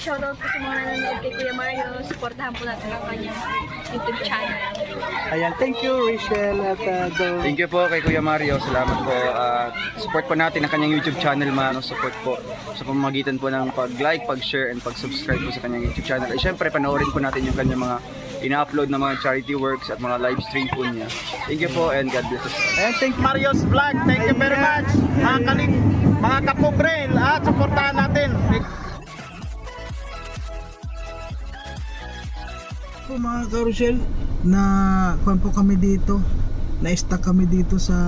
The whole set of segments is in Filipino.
shoutout po sa mga nanonood kay Kuya Mario. Supportahan po natin ang kanyang YouTube channel. Ayan, thank you Rachel at uh, Dor. Thank you po kay Kuya Mario. Salamat po. Ah, support po natin ang kanyang YouTube channel, mano. Support po sa pamamagitan po ng pag-like, pag-share, and pag-subscribe po sa kanyang YouTube channel. At syempre, panoorin po natin yung kanyang mga ina-upload na mga charity works at mga live stream po niya. Thank you po and God bless us. Ayan, thank you. Mario's Vlog. Thank you very much. Mga kaling, mga kapobrel at supportahan natin. Po mga karusyel na kuan po kami dito. Na-stuck kami dito sa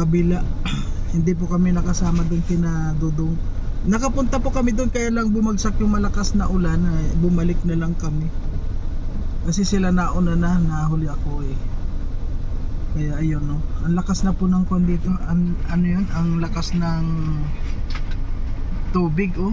kabila. Hindi po kami nakasama doon kina Dudong. Nakapunta po kami doon kaya lang bumagsak yung malakas na ulan eh, bumalik na lang kami. Kasi sila nauna na nahuli ako eh. Kaya ayun no. Ang lakas na po ng kuan dito an, ano yun ang lakas ng tubig oh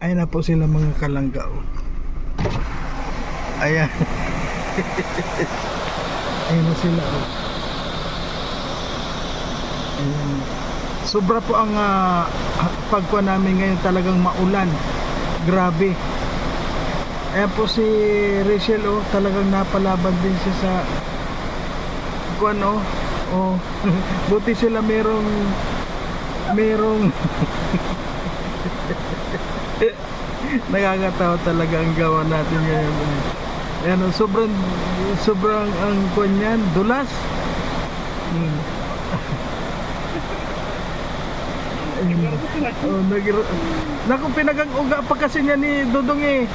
Ayan na po sila mga kalangga. Ayan. Ayan na sila. oh. Ayan. Sobra po ang uh, pagkuha namin ngayon talagang maulan. Grabe. Ayan po si Rachel oh, talagang napalaban din siya sa kuan oh. Oh, buti sila merong merong Nakakatawa talaga ang gawa natin ngayon. Ayan, oh, sobrang sobrang ang kuwan yan, dulas. Hmm. Oh, nagir Naku, pinag-uga pa kasi niya ni Dudong eh.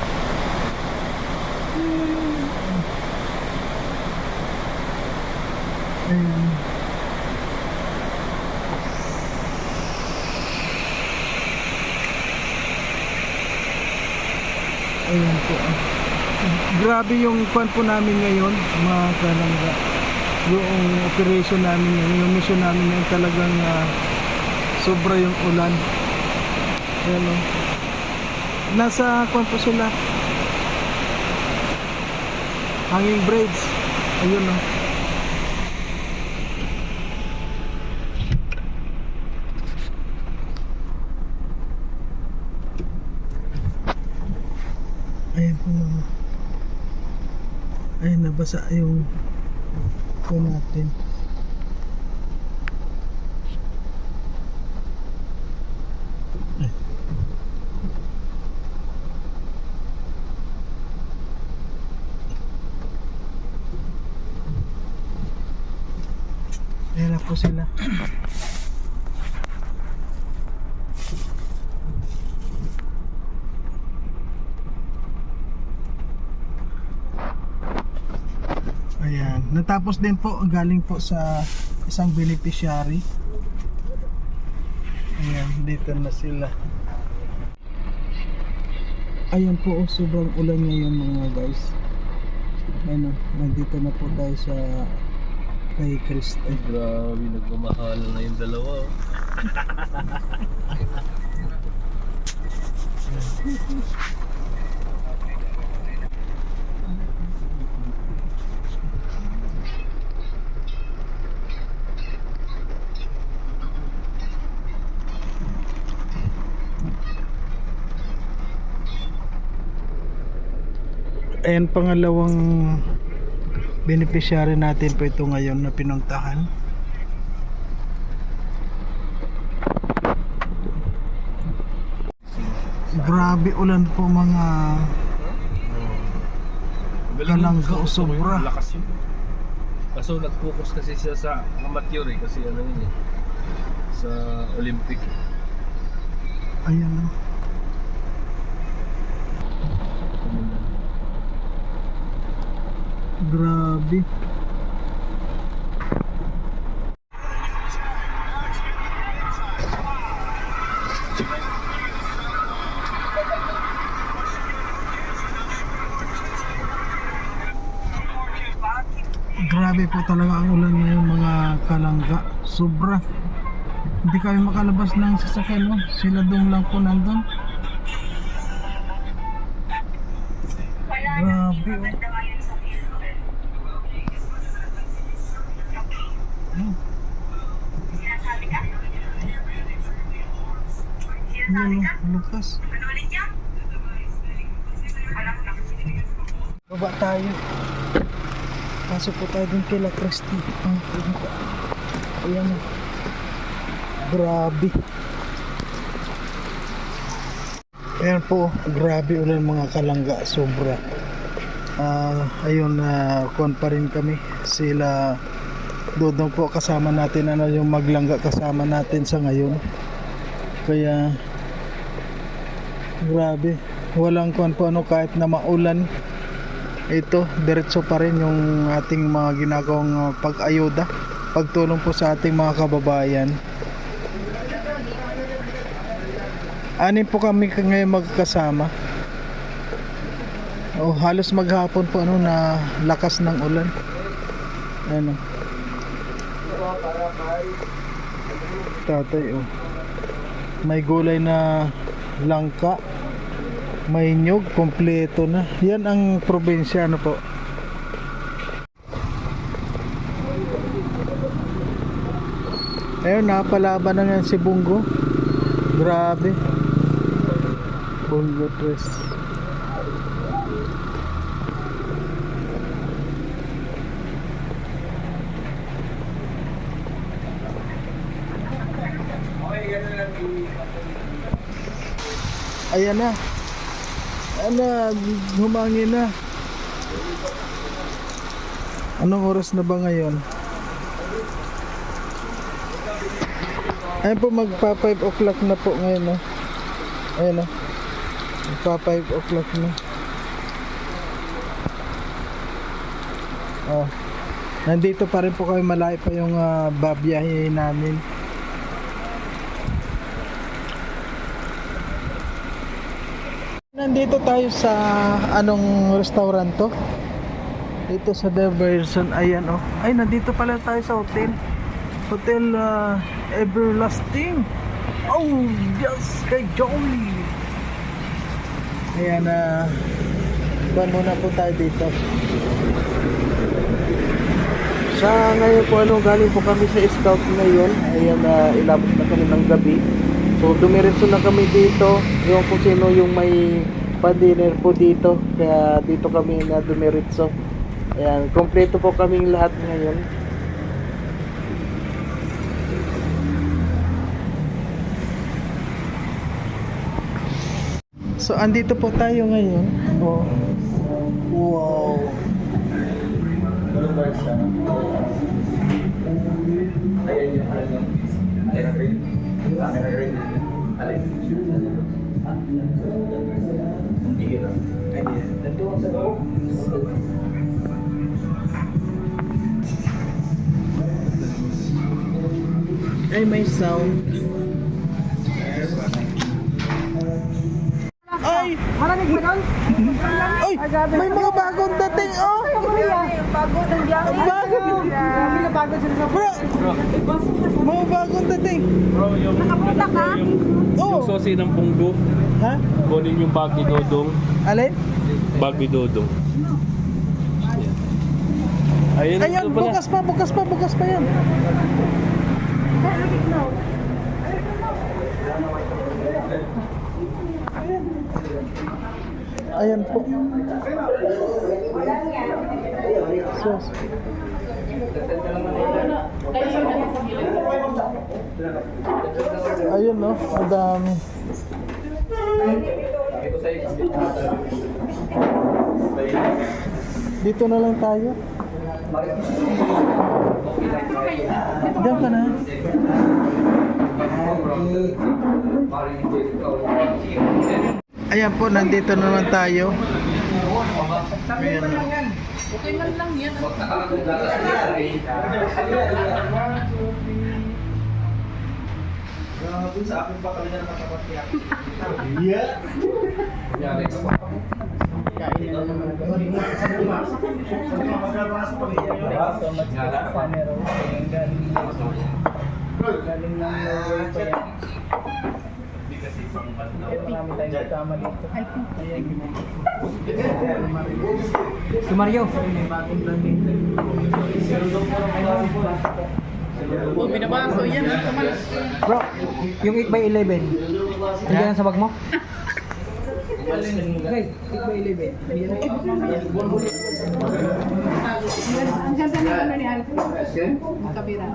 Ayun. Ayan po. Grabe yung kwan po namin ngayon, mga kalangga. Yung operation namin ngayon, yung mission namin ngayon talagang ah, sobra yung ulan. Ayan o. Nasa kwan po sila. Hanging braids. Ayun o. Ayan po naman. Ayun, nabasa yung po natin. Ay. Ayan na po sila. Ayan. Natapos din po, galing po sa isang beneficiary. Ayan, dito na sila. Ayan po, oh, sobrang ulan ngayon mga guys. Ayan, oh, nandito na po tayo sa kay Krista. Grabe, nagmamahal na yung dalawa. oh. Ayan, pangalawang beneficiary natin po ito ngayon na pinuntahan. Grabe ulan po mga Kalangga o sobra. Lakas yun. Kaso nag-focus kasi siya sa amateur eh, kasi ano yun eh. Sa Olympic. ayan oh. Grabe. Grabe po talaga ang ulan ngayon mga kalangga. Sobra. Hindi kami makalabas ng sasakyan mo. Sila doon lang po nandun. Grabe oh. Hmm. Ano, lukas. Baba tayo. Pasok po tayo dun kila Christy. Ang pinaka. Ayan o. Grabe. Ayan po, grabe ulan mga kalangga, sobra. Ah, ayun na uh, pa rin kami. Sila Dodong po kasama natin ano yung maglangga kasama natin sa ngayon. Kaya grabe, walang kuan po ano kahit na maulan ito diretso pa rin yung ating mga ginagawang uh, pag-ayuda pagtulong po sa ating mga kababayan. Anin po kami ngayon magkasama. Oh, halos maghapon po ano na lakas ng ulan. Ano? Tatay oh. May gulay na langka may nyug, kompleto na. Yan ang probinsya, ano po. Ayun, napalaban na yan si Bungo. Grabe. Bungo Tres. Ayan na. Ano, humangin na. Anong oras na ba ngayon? Ayun po, magpa 5 o'clock na po ngayon. No? Ayun na. Magpa 5 o'clock na. Oh. Nandito pa rin po kami malayo pa yung uh, babiyahe namin. Nandito tayo sa anong restaurant to? Dito sa Diversion. Ayan oh. Ay, nandito pala tayo sa hotel. Hotel uh, Everlasting. Oh, yes, kay Joey. Ayan. Uh, muna po tayo dito. Sa ngayon po ano, galing po kami sa scout ngayon. Ayan uh, ilabot na kami ng gabi. So dumiretso na kami dito. Yung kung sino yung may pa-dinner po dito. Kaya dito kami na dumiretso. Ayan, kompleto po kaming lahat ngayon. So andito po tayo ngayon. Oh. Wow. Ay, may sound. Ay! Maraming ba doon? Ay! May mga bagong dating, oh! Bago ng biyahe. Bago! Grabe na bago sila sa Bro! Mga bagong dating. Nakapunta ka? Oh! Yung sosi ng punggo, Ha? kunin yung bag ni Dodong. Alin? Bag ni Dodong. Ayun, Ayan, ito pala. bukas pa, bukas pa, bukas pa yan. Ayan po. Sus. Ayun no, ang. Dito na lang tayo. Diyan ka na. Ayan po, nandito naman tayo. Ayan na. Okay man lang yan. Grabe, sa akin pa talaga nakatapat niya. Si Mario. Oh, binabaso yan. Bro, yung 8x11. Nandiyan sa bag mo? Guys, 8x11. Ang ganda na ano ni Alfred. Ang kabira.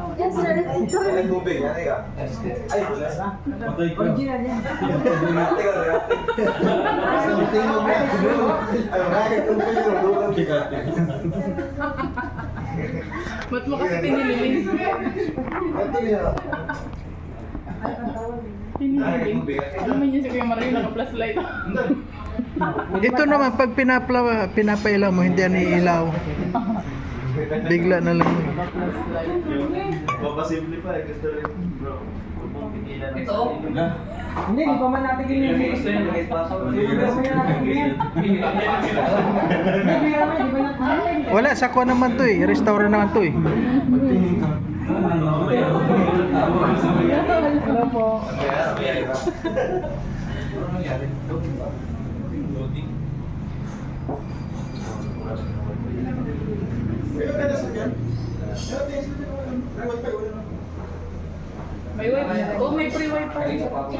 Original yan. Ba't mo kasi pinililis? Pinililis. Alam mo yun si Kuya Mario naka-plus light. Ito naman, pag pinapla, pinapailaw mo, hindi yan iilaw. Bigla na lang. Papasimple pa eh. Gusto rin bro. Hindi, di pa man natin ganyan. Wala, sako naman to eh. Restaurant naman to eh. Hello po. May wifi. Oh, may free wifi. Al-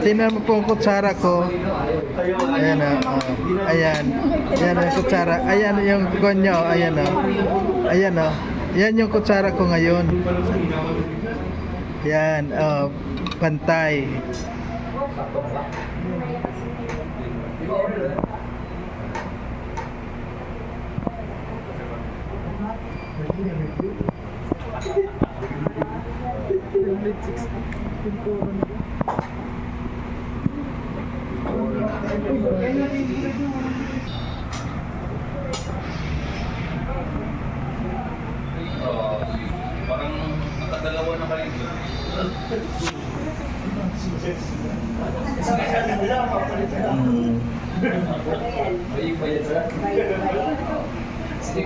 Tingnan mo po ang kutsara ko. Ayan o. Oh. Ayan. Ayan ang kutsara. Ayan yung konyo. Ayan o. Ayan o. Yan yung kutsara ko ngayon. Yan. Oh, pantay. Parang Así